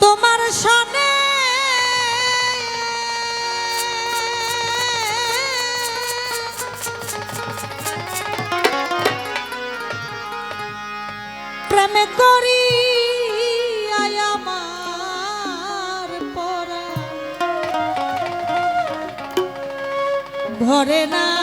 তোমার সনে প্রেম করি আমার ভরে না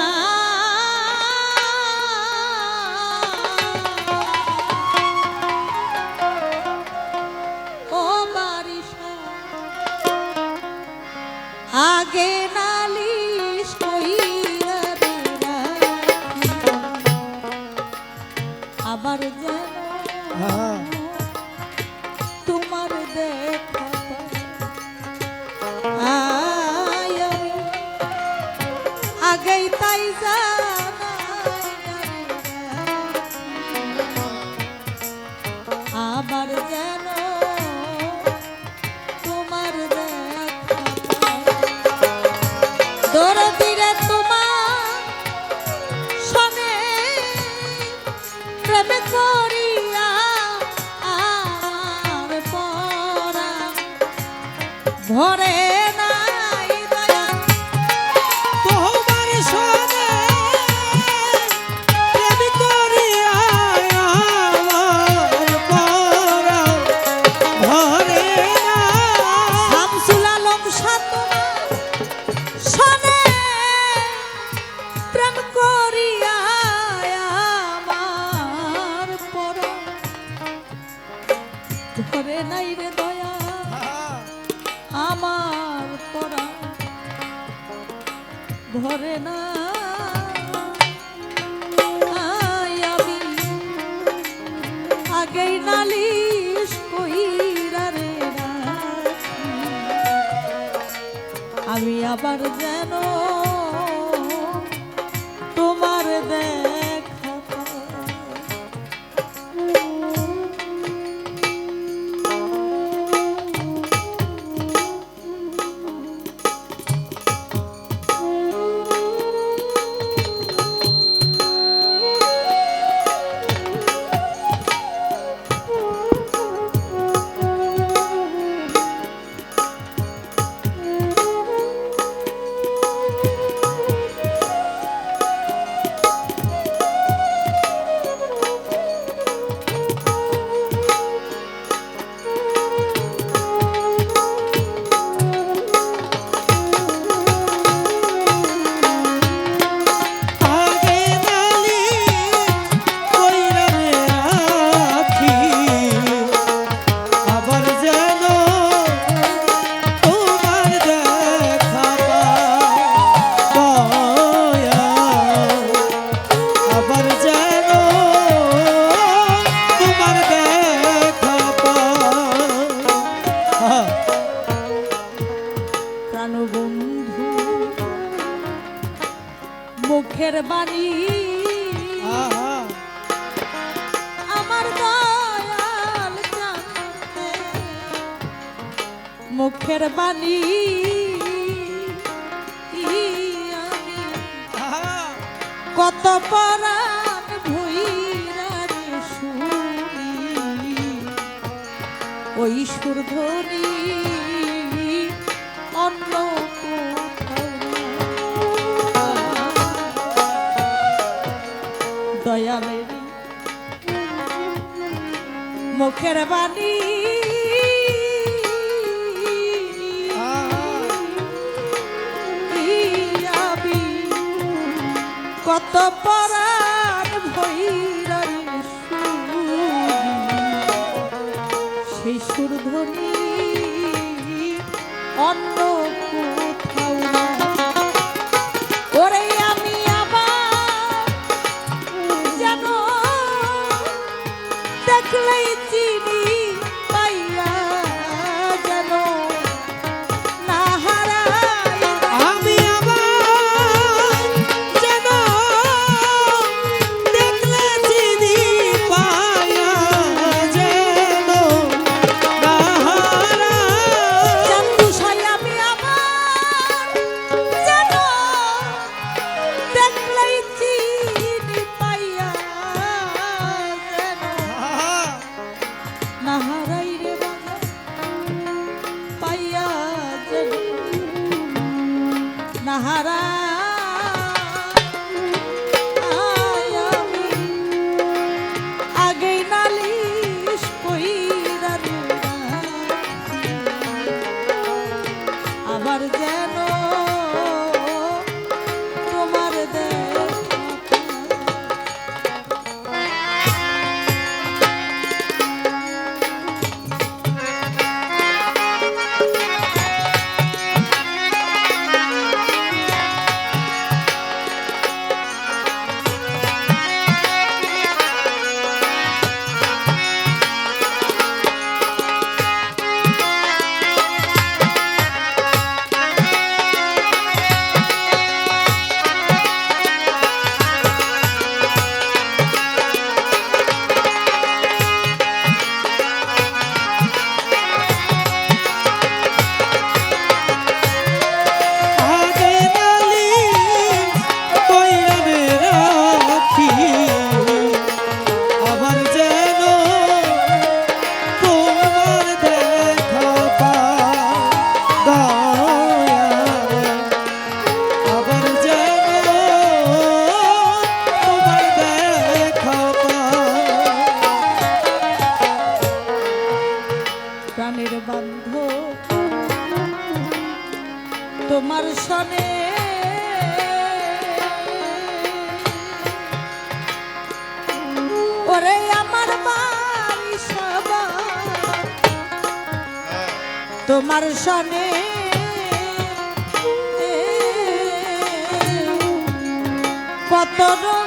চোখেই তাই আমার যেন করে নাই রে দয়া। আমার পরা ধরে না। আগেই নালিশ কইরা রে আমি আবার যেন তোমার দেয় মুখের বাণী। কত পরাণ ভুইরার শুনি। ওই সুরধ্বনি অন্য দয়ালের মুখের বাণী। কত পরা তোমার সনে। কত রো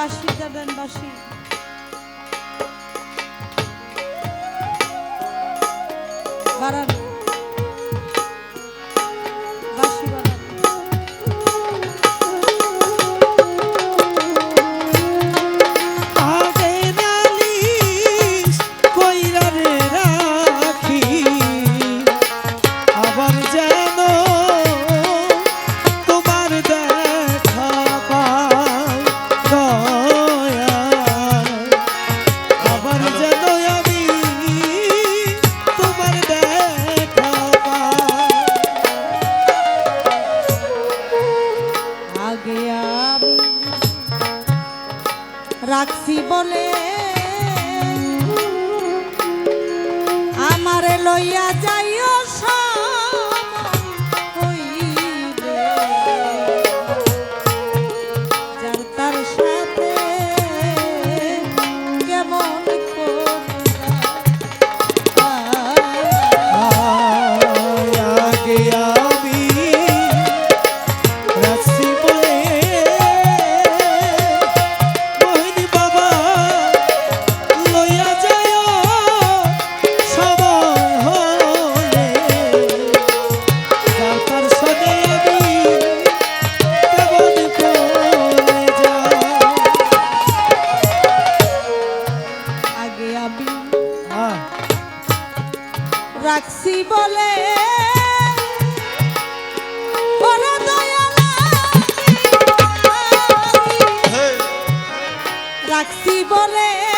বাসিটা দেন বাসি বাড়ান সাক্ষী বলে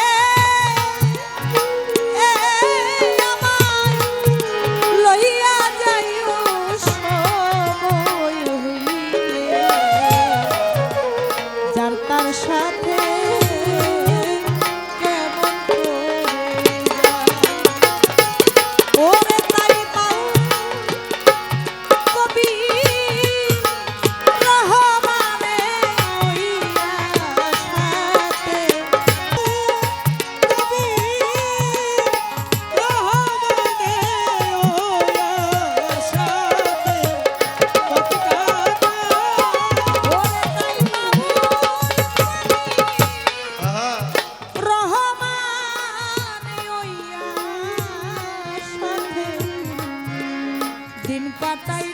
দিন পাতাই